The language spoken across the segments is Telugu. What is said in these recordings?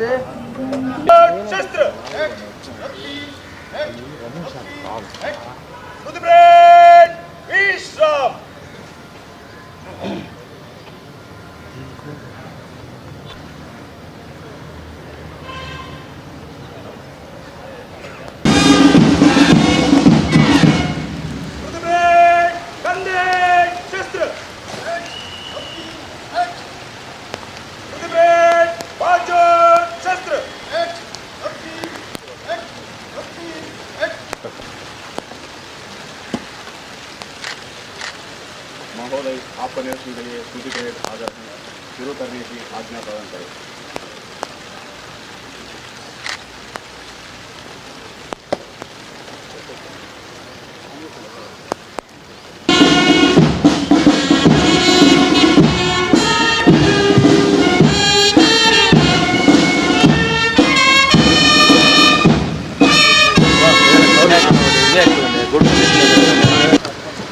थे शस्त्र करने की आज्ञा प्रदान करें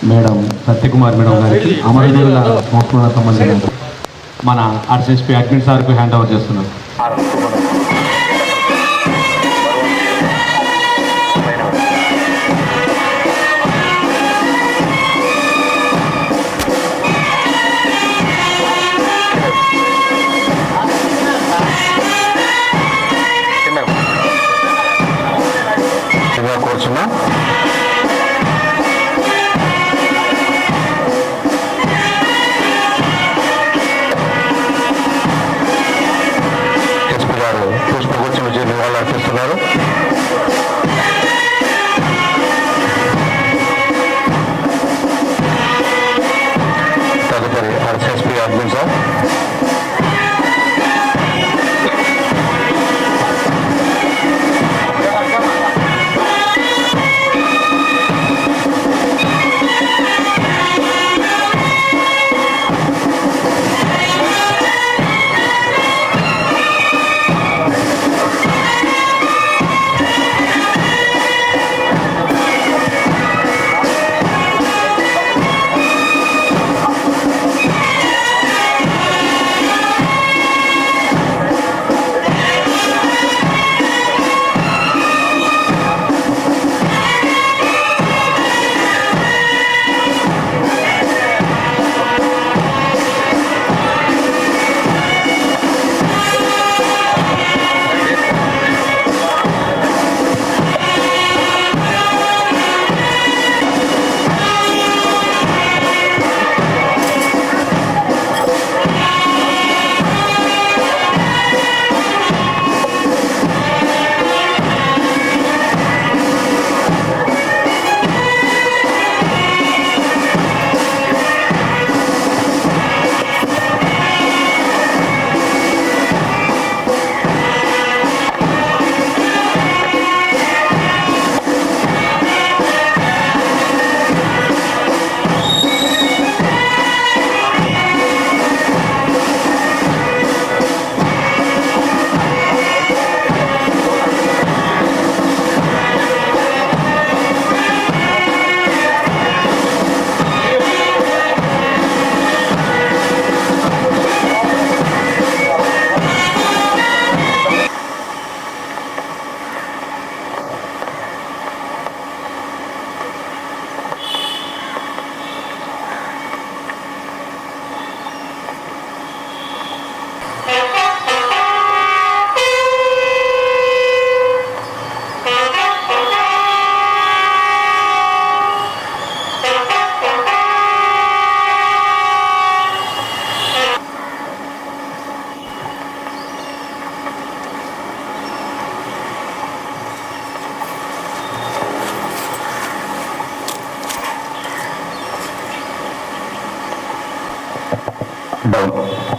మేడం సత్యకుమార్ మేడం గారికి అమరవీరుల సంస్మరణ సంబంధించిన మన ఆర్సిఎస్పీ అడ్మిన్ సార్కు హ్యాండ్ ఓవర్ చేస్తున్నారు. కూర్చున్నాం నివాళులు ഉണ്ടാവും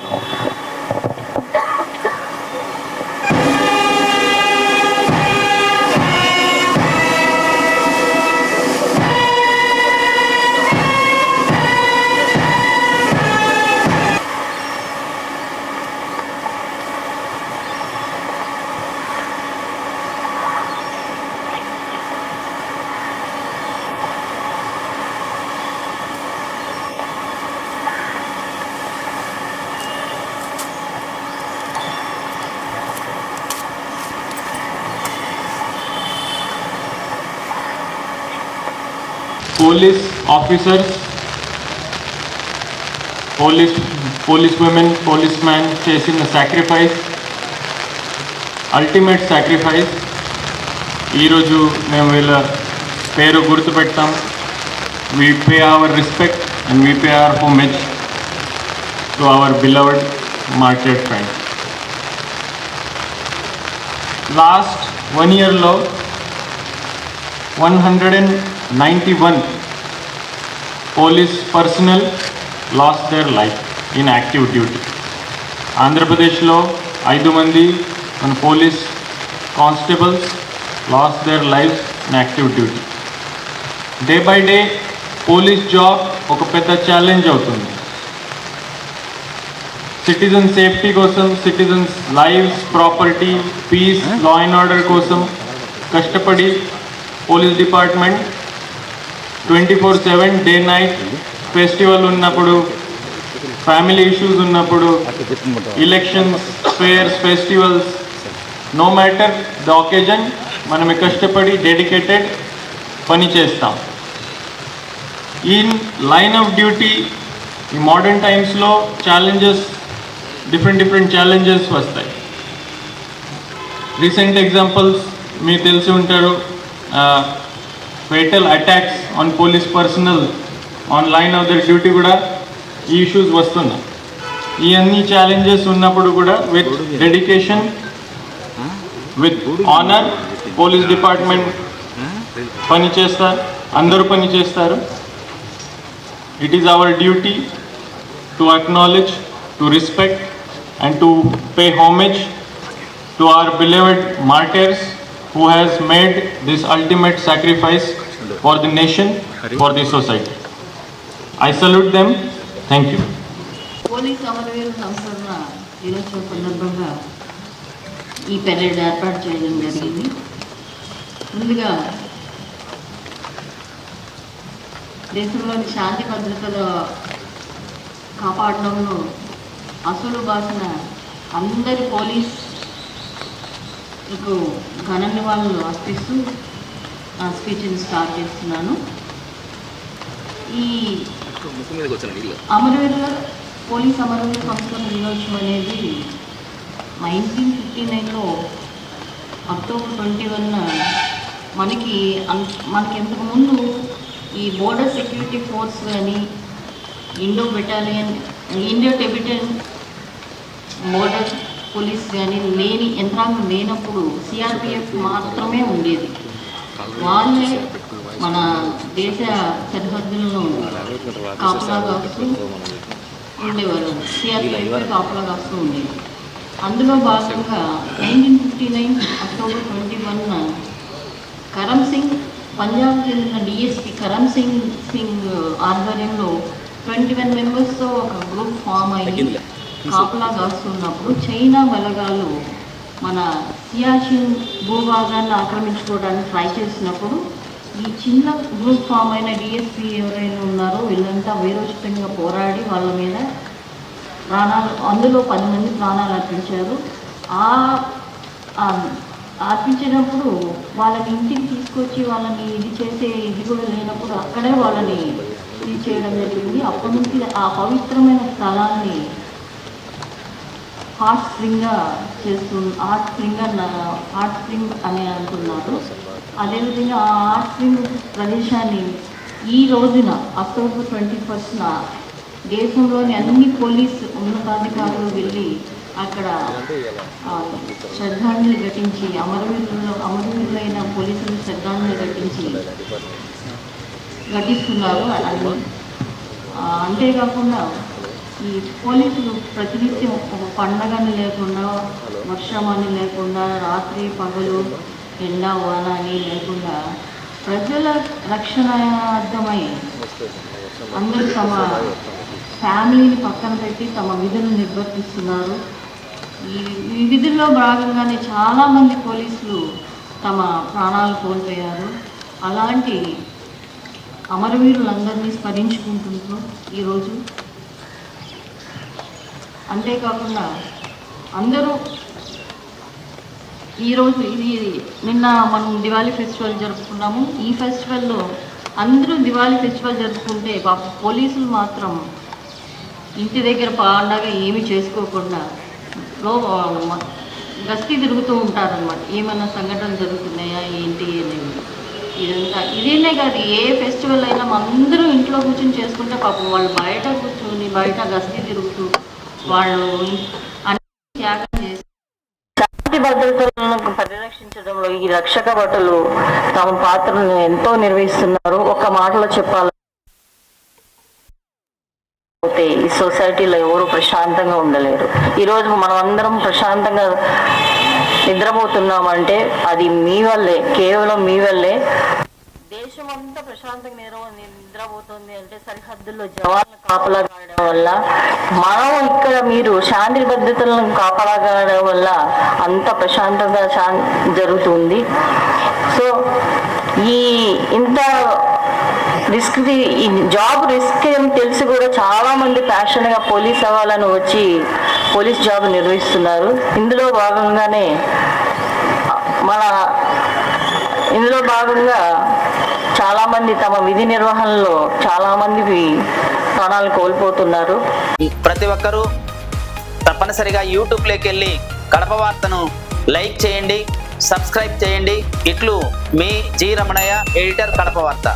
police officers, police, police women, policemen చేసిన సాక్రిఫైస్ అల్టిమేట్ సాక్రిఫైస్ ఈరోజు మేము వీళ్ళ పేరు గుర్తుపెడతాం. We pay our respect and we pay our homage to our beloved market friend last one ఇయర్లో one hundred and ninety one police personnel lost their life in active duty. ఆంధ్రప్రదేశ్లో ఐదు మంది మన police constables lost their life in active duty. Day by day police job ఒక పెద్ద ఛాలెంజ్ అవుతుంది. సిటిజన్ సేఫ్టీ కోసం citizens lives property peace law and order కోసం కష్టపడి police department twenty four seven day night festival ఉన్నప్పుడు ఫ్యామిలీ ఇష్యూస్ ఉన్నప్పుడు elections fairs festivals no matter the occasion మనం కష్టపడి డెడికేటెడ్ పని చేస్తాం. ఈ లైన్ ఆఫ్ డ్యూటీ ఈ మోడర్న్ టైమ్స్లో ఛాలెంజెస్ డిఫరెంట్ డిఫరెంట్ ఛాలెంజెస్ వస్తాయి. రీసెంట్ ఎగ్జాంపుల్స్ మీకు తెలిసి ఉంటారు. Fatal attacks on police personnel on line of their duty కూడా ఈ ఇష్యూస్ వస్తున్నాయి. ఈ అన్ని ఛాలెంజెస్ ఉన్నప్పుడు కూడా with dedication with honour police department పని చేస్తారు అందరూ పని చేస్తారు. It is our duty to acknowledge to respect and to pay homage to our beloved martyrs. Who has made this ultimate sacrifice for the nation, for the society. I salute them. Thank you. Police అమరవీరుల సంస్కరణ దినోత్సవం సందర్భంగా ఈ పెరేడ్ ఏర్పాటు చేయడం జరిగింది ముందుగా దేశంలోని శాంతి భద్రతలు కాపాడడంలో అసలు బాసిన అందరి పోలీస్ మీకు ఘన నివాళులు అర్పిస్తూ నా స్పీచ్ని స్టార్ట్ చేస్తున్నాను. ఈ అమరవీరుల పోలీస్ అమరవీరుల సంస్కరణ దినోత్సవం అనేది నైన్టీన్ ఫిఫ్టీ నైన్లో అక్టోబర్ ట్వంటీ వన్ మనకి అన్- మనకి ఇంతకుముందు ఈ బోర్డర్ సెక్యూరిటీ ఫోర్స్ కానీ Indo battalion Indo Tibetan border police కానీ లేని యంత్రాంగం లేనప్పుడు సిఆర్పిఎఫ్ మాత్రమే ఉండేది. వాళ్ళే మన దేశ సరిహద్దులను కాపలా కాస్తూ ఉండేవారు సిఆర్పిఎఫ్ కాపలా కాస్తూ ఉండేది. అందులో భాగంగా nineteen fifty nine October twenty one Karam Singh Punjab చెందిన డిఎస్పి కరమ్ సింగ్ సింగ్ ఆధ్వర్యంలో ట్వంటీ వన్ మెంబర్స్తో ఒక గ్రూప్ ఫామ్ అయింది. కాపలా కాస్తున్నప్పుడు చైనా బలగాలు మన సియాచిన్ భూభాగాన్ని ఆక్రమించుకోవడానికి ట్రై చేసినప్పుడు ఈ చిన్న గ్రూప్ ఫామ్ అయిన డిఎస్పి ఎవరైనా ఉన్నారో వీళ్ళంతా వీరోచితంగా పోరాడి వాళ్ళ మీద ప్రాణాలు అందులో పది మంది ప్రాణాలు అర్పించారు. ఆ ఆ అర్పించినప్పుడు వాళ్ళని ఇంటికి తీసుకొచ్చి వాళ్ళని ఇది చేసే ఇది కూడా లేనప్పుడు అక్కడే వాళ్ళని ఇది చేయడం జరిగింది. అప్పటి నుంచి ఆ పవిత్రమైన స్థలాన్ని హాట్ స్ప్రింగ్గా చేస్తు హాట్ స్ప్రింగ్ అన్న హాట్ స్ప్రింగ్ అని అంటున్నారు. అదేవిధంగా ఆ హాట్ స్ప్రింగ్ ప్రదేశాన్ని ఈ రోజున అక్టోబర్ ట్వంటీ ఫస్ట్న దేశంలోని అన్ని పోలీస్ ఉన్నతాధికారులు వెళ్ళి అక్కడ శ్రద్ధాంజలి ఘటించి అమరవీరులు అమరవీరులైన పోలీసులు శ్రద్ధాంజలి ఘటించి ఘటిస్తున్నారు. అది అంతేకాకుండా ఈ పోలీసులు ప్రతినిత్యం ఒక పండగని లేకుండా వర్షమని లేకుండా రాత్రి పగలు ఎండ వాన అని లేకుండా ప్రజల రక్షణార్థమై అందరూ తమ ఫ్యామిలీని పక్కన పెట్టి తమ విధులు నిర్వర్తిస్తున్నారు. ఈ ఈ విధుల్లో భాగంగానే చాలామంది పోలీసులు తమ ప్రాణాలు కోల్పోయారు. అలాంటి అమరవీరులందరినీ స్మరించుకుంటున్నాం ఈరోజు. అంతేకాకుండా అందరూ ఈరోజు ఇది నిన్న మనం దివాళీ ఫెస్టివల్ జరుపుకున్నాము. ఈ ఫెస్టివల్లో అందరూ దివాళీ ఫెస్టివల్ జరుపుకుంటే పాప పోలీసులు మాత్రం ఇంటి దగ్గర పండగ ఏమి చేసుకోకుండా లో గస్తీ తిరుగుతూ ఉంటారనమాట ఏమైనా సంఘటనలు జరుగుతున్నాయా ఏంటి అనేవి ఇదంతా ఇదేనే కాదు ఏ ఫెస్టివల్ అయినా అందరూ ఇంట్లో కూర్చొని చేసుకుంటే పాపం వాళ్ళు బయట కూర్చొని బయట గస్తీ తిరుగుతూ వాళ్ళు త్యాగం చేసి శాంతి భద్రతలను పరిరక్షించడంలో ఈ రక్షక భటులు తమ పాత్రను ఎంతో నిర్వహిస్తున్నారు. ఒక మాటలో చెప్పాలి పోతే ఈ సొసైటీలో ఎవరు ప్రశాంతంగా ఉండలేరు. ఈరోజు మనం అందరం ప్రశాంతంగా నిద్రపోతున్నామంటే అది మీ వల్లే కేవలం మీ వల్లే. దేశం అంతా ప్రశాంతంగా నిద్ర నిద్రపోతుంది అంటే సరిహద్దుల్లో జవాన్లు కాపలా కాయడం వల్ల మనం ఇక్కడ మీరు శాంతి భద్రతలను కాపలా కాయడం వల్ల అంత ప్రశాంతంగా జరుగుతుంది. సో ఈ ఇంత రిస్క్ ఈ జాబ్ రిస్క్ అని తెలిసి కూడా చాలా మంది ప్యాషన్గా పోలీస్ అవ్వాలని వచ్చి పోలీస్ జాబ్ నిర్వహిస్తున్నారు. ఇందులో భాగంగానే మన ఇందులో భాగంగా చాలా మంది తమ విధి నిర్వహణలో చాలా మంది ప్రాణాలు కోల్పోతున్నారు. ప్రతి ఒక్కరూ తప్పనిసరిగా యూట్యూబ్లోకి వెళ్ళి కడప వార్తను లైక్ చేయండి సబ్స్క్రైబ్ చేయండి. ఇట్లు మీ జి రమణయ్య ఎడిటర్ కడప వార్త.